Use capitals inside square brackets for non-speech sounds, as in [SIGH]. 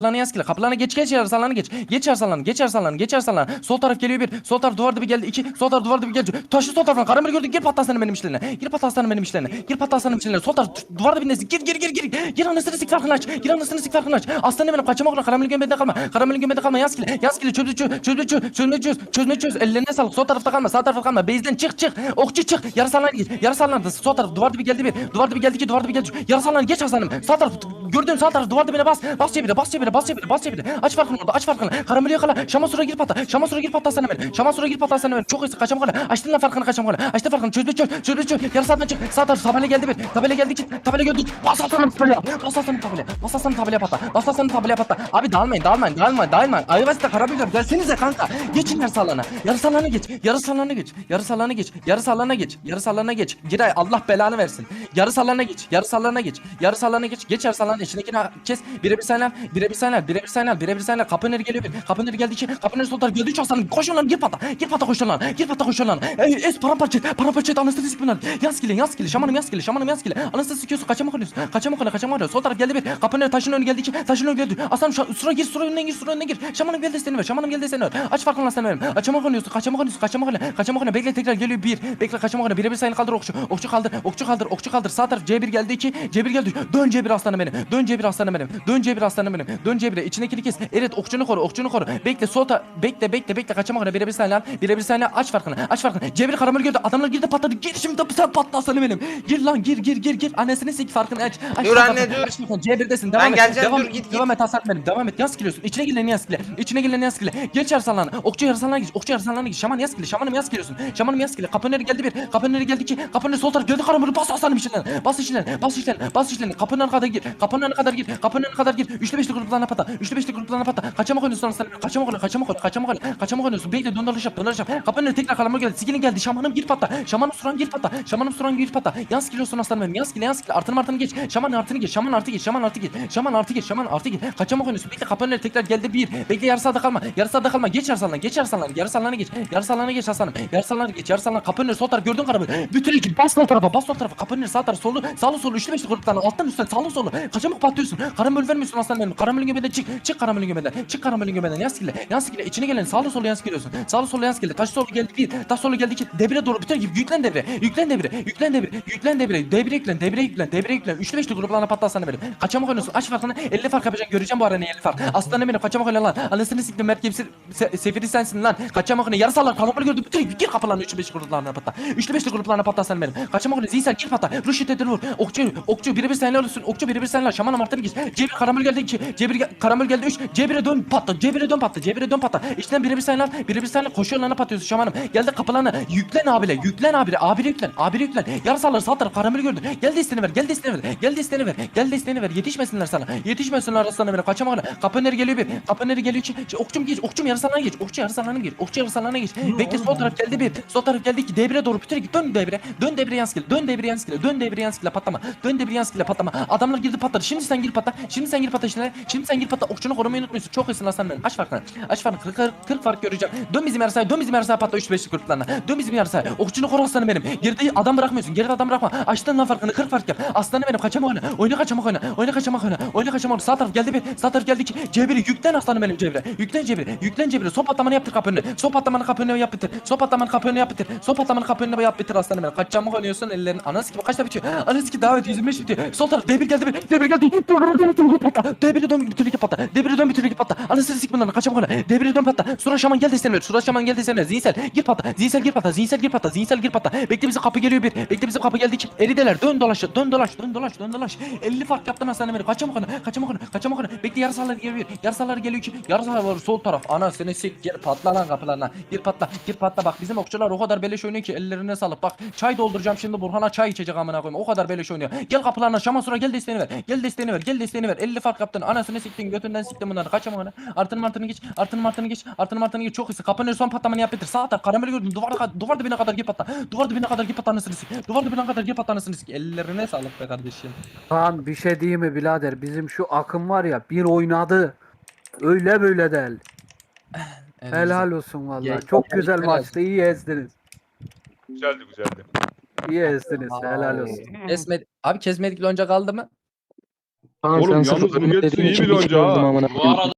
Kapılarına yaz kile. Kapılarına geç geç yer sallanı geç. Geç yer sallanı. Geç yer sallanı. Geç yer sallanı. Sol taraf geliyor bir. Sol taraf duvar dibi geldi. iki. Sol taraf duvar dibi geldi. Taşı sol tarafına. Karamel gördün. Gir patlasana benim işlerine. Gir patlasana benim işlerine. Gir patlasana benim işlerine. Sol taraf duvar dibindesin. Gir gir gir gir. Gir anasını sik farkını aç. Gir anasını sik farkını aç. Aslanım benim kaçama okula. Karamel gömbede kalma. Karamel gömbede kalma. Yaz kile. Yaz kile. Çöz çöz. Çöz çöz. Çözme çöz. Çözme çöz. Ellerine sağlık. Sol tarafta kalma. Sağ tarafta kalma. Base'den çık çık. Okçu çık. Yarı sallanı geç. Yarı sallanı. Sol taraf duvar dibi geldi bir. Duvar dibi geldi iki. Duvar dibi geldi. üç. Yarı sallanı geç aslanım. Sağ taraf gördüğün sağ taraf duvar dibine bas. Bas çevire. Bas çevire. Bas çevire. Bas çevire. Aç farkını orada. Aç farkını. Karameli yakala. Şama sura gir patla. Şama sura gir patla sana hemen. Şama sura gir patla sana hemen. Çok hızlı kaçam kala. Açtın lan farkını kaçam kala. Açtın farkını. Çözdü çöz. Çözdü çöz. Yarı saatten çık. Sağ taraf tabela geldi bir. Tabela geldi ki. Tabela gördü. Bas aslanım tabela. Bas aslanım tabela. Bas aslanım tabela patla. Bas aslanım tabela patla. Abi dağılmayın dağılmayın dağılmayın dağılmayın. Ayvaz'da karabüler gelsenize kanka. Geçin yarı salana. Yarı salana geç. Yarı salana geç. Yarı salana geç. Yarı salana geç. Yarı salana geç. Giray Allah belanı versin. Yarı salana geç. Yarı salana geç. Yarı salana geç. Geç yarı salana içindekini kes. Birebir sayılar. Birebir sayılar. Birebir sayılar. Birebir sayılar. Kapı öneri geliyor bir. Kapı öneri geldi iki. Kapı öneri sol taraf geldi üç aslanım. Koşun lan gir pata. Gir pata koşun lan. Gir pata koşun lan. Ey, es paramparça et. Paramparça et. Anasını sikmin lan. Yaz kile. Yaz kile. Şamanım yaz kile. Şamanım yaz kile. Anasını sikiyorsun. Kaçama konuyorsun. Kaçama konuyor. Kaçama konuyor. Sol taraf geldi bir. Kapı öneri taşın önü geldi iki. Taşın önü geldi. Aslanım şu sura gir. Sura önüne gir. Sura önüne gir. Şamanım geldi seni ver. Şamanım geldi seni ver. Aç farkını lan seni verim. Açama konuyorsun. Kaçama konuyorsun. Kaçama konuyor. Kaçama konuyor. Bekle tekrar geliyor bir. Bekle kaçama konuyor. Birebir sayını kaldır okçu. Okçu kaldır. Okçu kaldır. Okçu kaldır. Sağ taraf C1 geldi iki. C1 geldi. Dön C1 aslanım benim. Dön C1 aslanım benim. Dön C1 aslanım benim. Dön C1'e. İçindekini kes. Evet okçunu koru. Okçunu koru. Bekle sol ta bekle bekle bekle kaçama konuyor. Birebir sayını al. Birebir sayını al. aç farkını. Aç farkını. C1 karamel gördü. Adamlar girdi patladı. Gir şimdi sen patla aslanım benim. Gir lan gir gir gir gir. Annesini sik farkını aç. aç Dur farkını. anne, dur. Aç farkını. C1'desin. Devam Ben et. geleceğim, Devam dur, git, Devam et Hasan benim. Devam et. Yaz kiliyorsun. İçine gelen yaz kile. İçine gelen yaz kile. Geç yarısalana. Okçu yarısalana geç. Okçu yarısalana geç. Şaman yaz kile. Şamanım yaz kiliyorsun. Şamanım yaz kile. Kapı geldi bir. Kapı geldi iki. Kapı sol taraf geldi karambolü. Bas aslanım içinden. Bas içinden. Bas içinden. Bas içinden. Kapının kadar gir. Kapının önüne kadar gir. Kapının önüne kadar gir. Üçlü beşli gruplarına pata. Üçlü beşli gruplarına pata. Kaçama koyuyorsun aslanım. Kaçama koyuyorsun. Kaçama koyuyorsun. Kaçama koyuyorsun. Kaçama koyuyorsun. Bekle dön dalış yap. Dön dalış yap. Kapının önüne tekrar karamol geldi. Sigilin geldi. Şamanım gir pata. Şamanım suran gir pata. Şamanım suran gir pata. Yans kiliyorsun aslanım benim. Yans kile. Yans kile. Artını artını geç. Şaman artıni geç. Şaman artı geç. Şaman artı geç. Şaman artı geç. Şaman artı geç. Kaçama koyuyorsun. Bekle kapının önüne tekrar geldi bir. Bekle yarı sağda kalma. Yarı sağda kalma. Geç yarı sağdan. Geç yarı sağdan. Yarı sağdan geç. Yarı sağdan geç aslanım. Yarı sağdan geç. Yarı sağdan kapının önüne sol taraf gördün karamol. Bütün ekip bas sol tarafa. Bas sol tarafa. Kapının önüne sağ taraf solu. Sağlı solu. Üçlü beşli gruplarına. Alttan üstten sağlı solu. Kaçamak patlıyorsun. Karamol vermiyorsun aslanım benim. Karamolün göbeden çık. Çık karamolün göbeden. Çık karamolün göbeden. Yans kile. Yans kile. İçine gelen sağlı solu yans geliyorsun. Sağlı solu yans geldi. Taş solu geldi bir. Taş solu geldi iki. Devre doğru. Bütün gibi yüklen devre. Yüklen devre. Yüklen devre. Yüklen devre. Devre yüklen. Devre yüklen. Devre yüklen. Üçlü beşli gruplarına patlasana benim. Kaçamak oynuyorsun. Aç farkını. 50 fark yapacaksın. Göreceğim bu arada 50 fark. Aslanım benim. Kaçamak oyna lan. Anasını siktim. Mert Gemsi se sefiri sensin lan. Kaçamak oyna. Yarısallar. Karamol gördü. Bütün gir kapılarına. Üçlü beşli gruplarına patla. Üçlü beşli gruplarına patlasana benim. Kaçamak oyna. Ziysel gir patla. Ruşit edin vur. Okçu. Okçu. Birebir senle olursun. Okçu birebir senle. Şaman amartını geç. Cebir karamol geldi 2. Cebir ge- karamol geldi 3. Cebire dön patla. Cebire dön patla. Cebire dön patla. İçinden birebir senle al. Birebir senle koşuyorlarına patlıyorsun şamanım. Geldi kapılarına. Yüklen abile. Yüklen abile. Abile yüklen. Abile yüklen. Yarısallar sağ taraf karamol gördü. Gel desteğini ver. Gel desteğini ver. Gel desteğini ver. Gel desteğini ver. Yetişmesinler sana. Yetişmesinler aslanım benim. Kaçama ona. Kapı öneri geliyor bir. Kapı öneri geliyor iki. Okçum geç. Okçum yarısallarına geç. Okçu yarısallarına geç. Okçu yarısallarına geç. Bekle sol taraf geldi bir. Sol taraf geldi iki. Devreye doğru. Bütün git. Dön devreye. Dön devreye yanskile. Dön devreye yanskile. Dön devreye yanskile patlama. Dön devreye yanskile patlama. Adamlar girdi patladı. Şimdi sen gir patla. Şimdi sen gir patla işte. Şimdi sen gir patla. Okçunu korumayı unutmuyorsun. Çok iyisin aslan benim. Aç farkını. Aç farkını. 40, 40, 40 fark göreceğim. Dön bizim yarısaya. Dön bizim yarısaya patla 3 5 gruplarına. Dön bizim yarısaya. Okçunu koru aslanım benim. Geride adam bırakmıyorsun. Geride adam bırakma. Açtın lan farkını. 40 fark yap. Aslanım benim. Kaçama oyna. Oyna kaçamak oyna. Oyna kaçamak oyna. Oyna kaçamak. Sağ taraf geldi bir. Sağ taraf geldi ki. Cebiri yüklen aslanım benim cebire. Yüklen cebire. Yüklen cebire. Son patlamanı yaptır kapı önüne. Son patlamanı kapı önüne yap bitir. Son patlamanı kapı önüne yap bitir. Son patlamanı kapı önüne yap bitir aslanım benim. Kaçamak oynuyorsun ellerin. Anası gibi kaçta bitiyor. Anası gibi davet 125 bitiyor. Sol taraf debir geldi bir. Debir geldi. Debiri dön bir türlü patla. Debiri dön bir türlü patla. Anasını sikmin lan kaçamak oyna. Debiri dön patla. Sonra şaman gel desen ver. Sonra şaman gel desen ver. Zihinsel gir patla. Zihinsel gir patla. Zihinsel gir patla. Zihinsel gir patla. Bekle bize kapı geliyor bir. Bekle bize kapı geldi ki. Erideler. Dön dolaş. Dön dolaş. Dön dolaş. Dön dolaş. 50 fark yaptın aslanım benim. Kaçamak oyna. Kaçamak oyna. Kaçamak oyna. Bekle yarısallar geliyor. Yarısallar geliyor ki. Yarısallar var sol taraf. Anasını sik. Gir patla lan kapılarına. Gir patla. Gir patla. Bak bizim okçular o kadar beleş oynuyor ki ellerine salıp. Bak çay dolduracağım şimdi Burhan'a çay içecek amına koyayım. O kadar beleş oynuyor. Gel kapılarına şaman sonra gel desteğini ver. Gel desteğini ver. Gel desteğini ver. 50 fark yaptın. Anasını siktin. Götünden siktin bunları. Kaçama ona. Artını martını geç. Artını martını geç. Artını martını geç. Çok hızlı. Kapının son patlamanı yap bitir. Sağ taraf karameli gördüm. Duvar, duvar dibine kadar gir patla. Duvar dibine kadar gir patla anasını sik. Duvar dibine kadar gir patla anasını sik. Ellerine sağlık be kardeşim. Kaan bir şey diyeyim mi birader? Bizim şu akım var ya bir oynadı. Öyle böyle değil. [SIGHS] Helal olsun vallahi. Ya, Çok güzel olsun. maçtı. İyi ezdiniz. Güzeldi güzeldi. İyi ezdiniz. Helal olsun. Kesmed abi kesmedik lonca kaldı mı? Oğlum sen yalnız bu Getsu dediğin iyi kill ha. Bu koyayım. arada